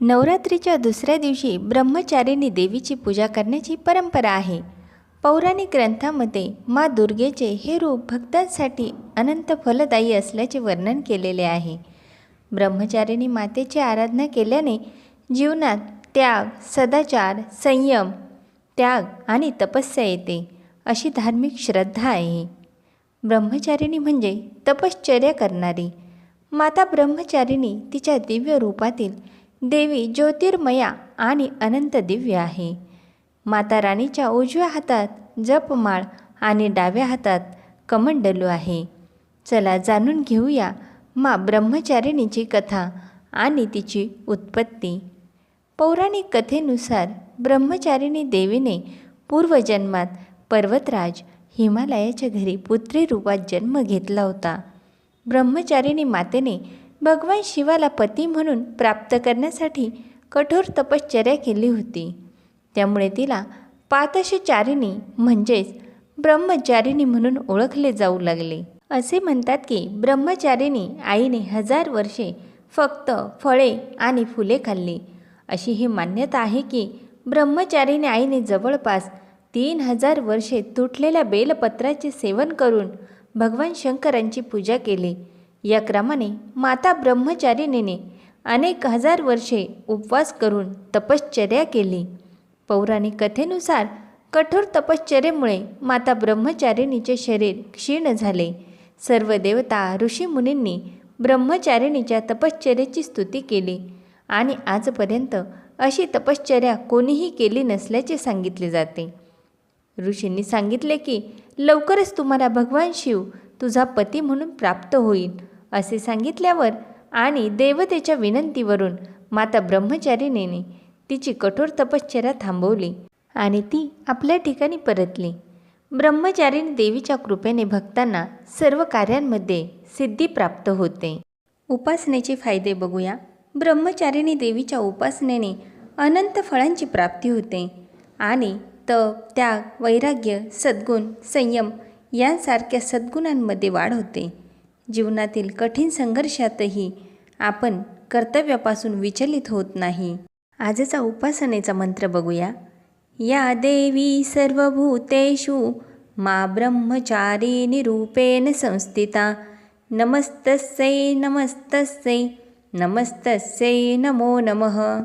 नवरात्रीच्या दुसऱ्या दिवशी ब्रह्मचारिणी देवीची पूजा करण्याची परंपरा आहे. पौराणिक ग्रंथामध्ये मा दुर्गेचे हे रूप भक्तांसाठी अनंत फलदायी असल्याचे वर्णन केलेले आहे. ब्रह्मचारिणी मातेची आराधना केल्याने जीवनात त्याग सदाचार संयम त्याग आणि तपस्या येते अशी धार्मिक श्रद्धा आहे. ब्रह्मचारिणी म्हणजे तपश्चर्या करणारी. माता ब्रह्मचारिणी तिच्या दिव्य रूपातील देवी ज्योतिर्मया आणि अनंत दिव्य आहे. माता राणीच्या उजव्या हातात जपमाळ आणि डाव्या हातात कमंडलू आहे. चला जाणून घेऊया मा ब्रह्मचारिणीची कथा आणि तिची उत्पत्ती. पौराणिक कथेनुसार ब्रह्मचारिणी देवीने पूर्वजन्मात पर्वतराज हिमालयाच्या घरी पुत्री रूपात जन्म घेतला होता. ब्रह्मचारिणी मातेने भगवान शिवाला पती म्हणून प्राप्त करण्यासाठी कठोर तपश्चर्या केली होती. त्यामुळे तिला पातशचारिणी म्हणजेच ब्रह्मचारिणी म्हणून ओळखले जाऊ लागले. असे म्हणतात की ब्रह्मचारिणी आईने हजार वर्षे फक्त फळे आणि फुले खाल्ली. अशी ही मान्यता आहे की ब्रह्मचारिणी आईने जवळपास तीन हजार वर्षे तुटलेल्या बेलपत्राचे सेवन करून भगवान शंकरांची पूजा केली. या क्रमाने माता ब्रह्मचारिणीने अनेक हजार वर्षे उपवास करून तपश्चर्या केली. पौराणिक कथेनुसार कठोर तपश्चर्येमुळे माता ब्रह्मचारिणीचे शरीर क्षीण झाले. सर्व देवता ऋषीमुनींनी ब्रह्मचारिणीच्या तपश्चर्याची स्तुती केली आणि आजपर्यंत अशी तपश्चर्या कोणीही केली नसल्याचे सांगितले जाते. ऋषींनी सांगितले की लवकरच तुम्हाला भगवान शिव तुझा पती म्हणून प्राप्त होईल. असे सांगितल्यावर आणि देवतेच्या विनंतीवरून माता ब्रह्मचारिणीने तिची कठोर तपश्चर्या थांबवली आणि ती आपल्या ठिकाणी परतली. ब्रह्मचारिणी देवीच्या कृपेने भक्तांना सर्व कार्यांमध्ये सिद्धी प्राप्त होते. उपासनेचे फायदे बघूया. ब्रह्मचारिणी देवीच्या उपासनेने अनंत फळांची प्राप्ती होते आणि तप त्याग वैराग्य सद्गुण संयम यांसारख्या सद्गुणांमध्ये वाढ होते. जीवनातील कठीण संघर्षातही आपण कर्तव्यापासून विचलित होत नाही. आजचा उपासनेचा मंत्र बघूया. या देवी सर्वभूतेषु मा ब्रह्मचारिणी रूपेण संस्थिता. नमस्तस्यै नमस्तस्यै नमस्तस्यै नमो नमः.